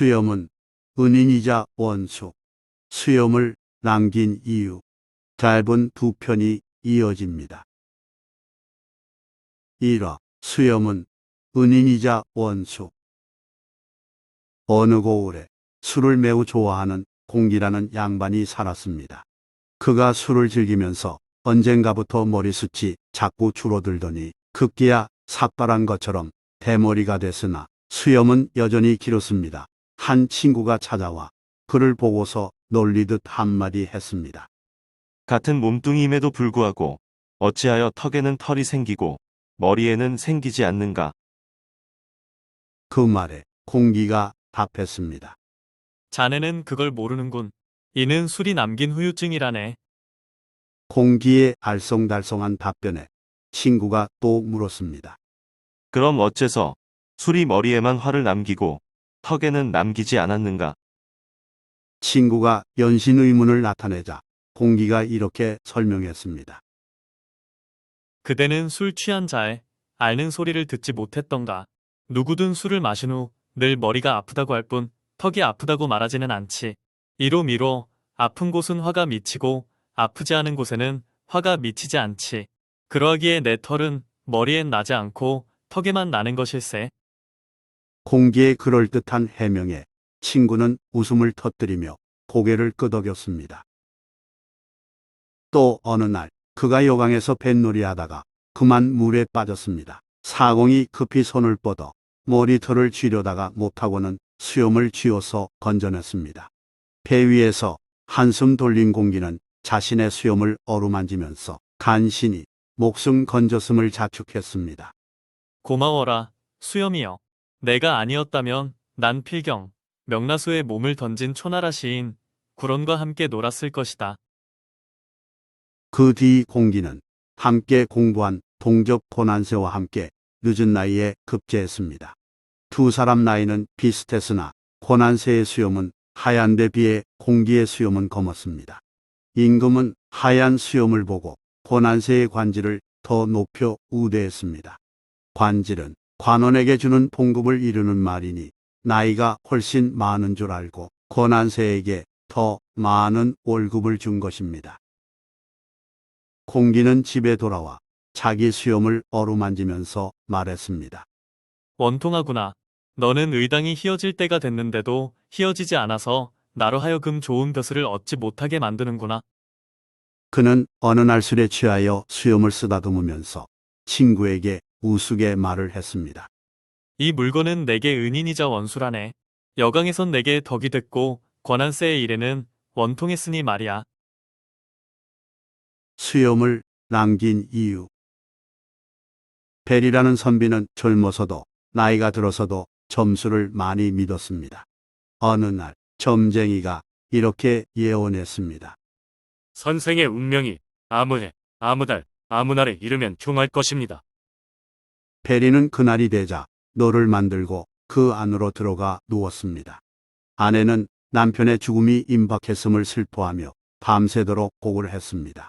수염은 은인이자 원수. 수염을 남긴 이유. 짧은 두 편이 이어집니다. 1화 수염은 은인이자 원수. 어느 고을에 술을 매우 좋아하는 공기라는 양반이 살았습니다. 그가 술을 즐기면서 언젠가부터 머리숱이 자꾸 줄어들더니 급기야 삭발한 것처럼 대머리가 됐으나 수염은 여전히 길었습니다. 한 친구가 찾아와 그를 보고서 놀리듯 한마디 했습니다. 같은 몸뚱이임에도 불구하고 어찌하여 턱에는 털이 생기고 머리에는 생기지 않는가? 그 말에 공기가 답했습니다. 자네는 그걸 모르는군. 이는 술이 남긴 후유증이라네. 공기의 알쏭달쏭한 답변에 친구가 또 물었습니다. 그럼 어째서 술이 머리에만 화를 남기고 턱에는 남기지 않았는가? 친구가 연신 의문을 나타내자 공기가 이렇게 설명했습니다. 그대는 술 취한 자의 앓는 소리를 듣지 못했던가. 누구든 술을 마신 후 늘 머리가 아프다고 할 뿐 턱이 아프다고 말하지는 않지. 이로 미로 아픈 곳은 화가 미치고 아프지 않은 곳에는 화가 미치지 않지. 그러하기에 내 털은 머리엔 나지 않고 턱에만 나는 것일세. 공기의 그럴듯한 해명에 친구는 웃음을 터뜨리며 고개를 끄덕였습니다. 또 어느 날 그가 요강에서 뱃놀이 하다가 그만 물에 빠졌습니다. 사공이 급히 손을 뻗어 머리털을 쥐려다가 못하고는 수염을 쥐어서 건져냈습니다. 배 위에서 한숨 돌린 공기는 자신의 수염을 어루만지면서 간신히 목숨 건졌음을 자축했습니다. 고마워라, 수염이여. 내가 아니었다면 난 필경, 명나수의 몸을 던진 초나라 시인 구론과 함께 놀았을 것이다. 그 뒤 공기는 함께 공부한 동적 고난세와 함께 늦은 나이에 급제했습니다. 두 사람 나이는 비슷했으나 고난세의 수염은 하얀 데 비해 공기의 수염은 검었습니다. 임금은 하얀 수염을 보고 고난세의 관지를 더 높여 우대했습니다. 관질은 관원에게 주는 봉급을 이루는 말이니 나이가 훨씬 많은 줄 알고 고난세에게 더 많은 월급을 준 것입니다. 공기는 집에 돌아와 자기 수염을 어루만지면서 말했습니다. 원통하구나. 너는 의당이 휘어질 때가 됐는데도 휘어지지 않아서 나로 하여금 좋은 벼슬을 얻지 못하게 만드는구나. 그는 어느 날 술에 취하여 수염을 쓰다듬으면서 친구에게 우스개 말을 했습니다. 이 물건은 내게 은인이자 원수라네. 여강에선 내게 덕이 됐고 권한세의 일에는 원통했으니 말이야. 수염을 남긴 이유. 벨이라는 선비는 젊어서도 나이가 들어서도 점수를 많이 믿었습니다. 어느 날 점쟁이가 이렇게 예언했습니다. 선생의 운명이 아무해, 아무달, 아무날에 이르면 흉할 것입니다. 베리는 그날이 되자 너를 만들고 그 안으로 들어가 누웠습니다. 아내는 남편의 죽음이 임박했음을 슬퍼하며 밤새도록 곡을 했습니다.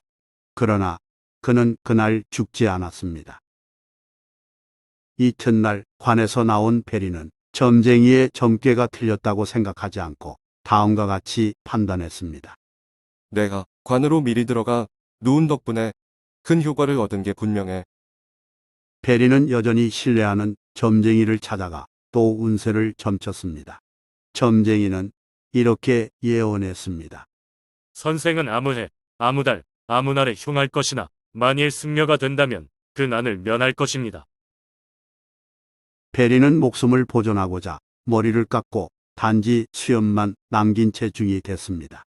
그러나 그는 그날 죽지 않았습니다. 이튿날 관에서 나온 베리는 점쟁이의 점괘가 틀렸다고 생각하지 않고 다음과 같이 판단했습니다. 내가 관으로 미리 들어가 누운 덕분에 큰 효과를 얻은 게 분명해. 베리는 여전히 신뢰하는 점쟁이를 찾아가 또 운세를 점쳤습니다. 점쟁이는 이렇게 예언했습니다. 선생은 아무해, 아무달, 아무날에 흉할 것이나 만일 승려가 된다면 그 난을 면할 것입니다. 베리는 목숨을 보존하고자 머리를 깎고 단지 수염만 남긴 채 중이 됐습니다.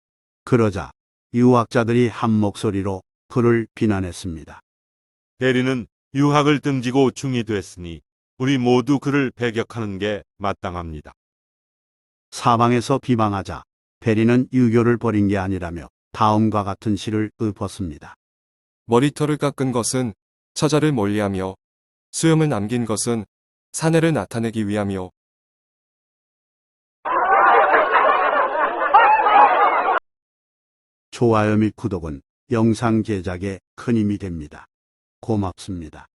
그러자 유학자들이 한 목소리로 그를 비난했습니다. 대리는 유학을 등지고 중이 됐으니 우리 모두 그를 배격하는 게 마땅합니다. 사방에서 비방하자 베리는 유교를 버린 게 아니라며 다음과 같은 시를 읊었습니다. 머리털을 깎은 것은 처자를 멀리하며 수염을 남긴 것은 사내를 나타내기 위함이요. 좋아요 및 구독은 영상 제작에 큰 힘이 됩니다. 고맙습니다.